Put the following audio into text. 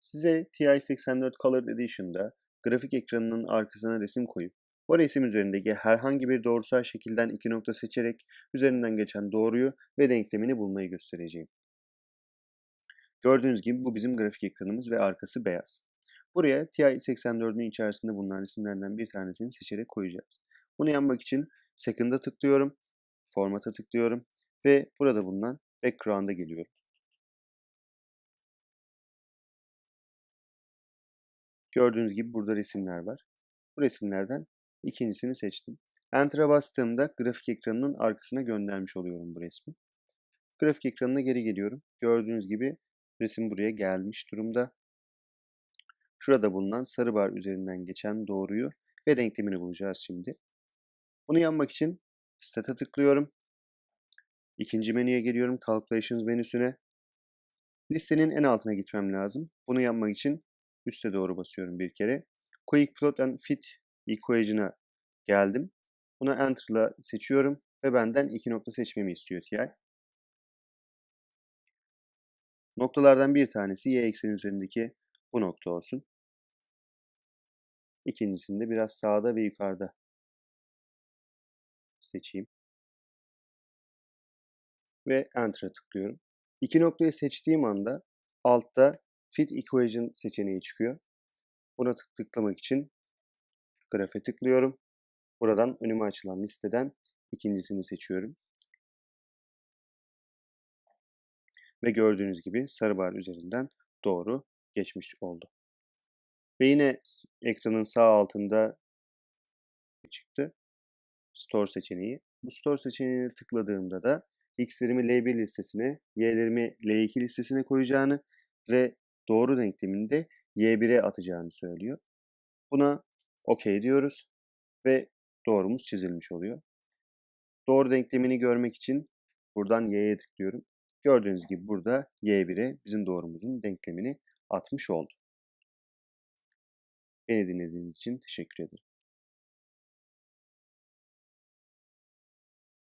Size TI-84 Colored Edition'da grafik ekranının arkasına resim koyup o resim üzerindeki herhangi bir doğrusal şekilden iki nokta seçerek üzerinden geçen doğruyu ve denklemini bulmayı göstereceğim. Gördüğünüz gibi bu bizim grafik ekranımız ve arkası beyaz. Buraya TI-84'ün içerisinde bulunan resimlerden bir tanesini seçerek koyacağız. Bunu yapmak için Second'a tıklıyorum, Format'a tıklıyorum ve burada bulunan Background'a geliyorum. Gördüğünüz gibi burada resimler var. Bu resimlerden ikincisini seçtim. Enter'a bastığımda grafik ekranının arkasına göndermiş oluyorum bu resmi. Grafik ekranına geri geliyorum. Gördüğünüz gibi resim buraya gelmiş durumda. Şurada bulunan sarı bar üzerinden geçen doğruyu ve denklemini bulacağız şimdi. Bunu yapmak için Stat'a tıklıyorum. İkinci menüye geliyorum. Calculations menüsüne. Listenin en altına gitmem lazım. Bunu yapmak için üste doğru basıyorum bir kere. Quick Plot and Fit Equation'a geldim. Bunu Enter'la seçiyorum ve benden iki nokta seçmemi istiyor TI. Noktalardan bir tanesi y ekseni üzerindeki bu nokta olsun. İkincisini de biraz sağda ve yukarıda seçeyim. Ve Enter'a tıklıyorum. İki noktayı seçtiğim anda altta Fit Equation seçeneği çıkıyor. Buna tıklamak için grafe tıklıyorum. Buradan önüme açılan listeden ikincisini seçiyorum. Ve gördüğünüz gibi sarı bar üzerinden doğru geçmiş oldu. Ve yine ekranın sağ altında çıktı. Store seçeneği. Bu Store seçeneğine tıkladığımda da X'lerimi L1 listesine, Y'lerimi L2 listesine koyacağını ve doğru denklemini de Y1'e atacağını söylüyor. Buna OK diyoruz ve doğrumuz çizilmiş oluyor. Doğru denklemini görmek için buradan Y'ye tıklıyorum. Gördüğünüz gibi burada Y1'e bizim doğrumuzun denklemini atmış oldu. Beni dinlediğiniz için teşekkür ederim.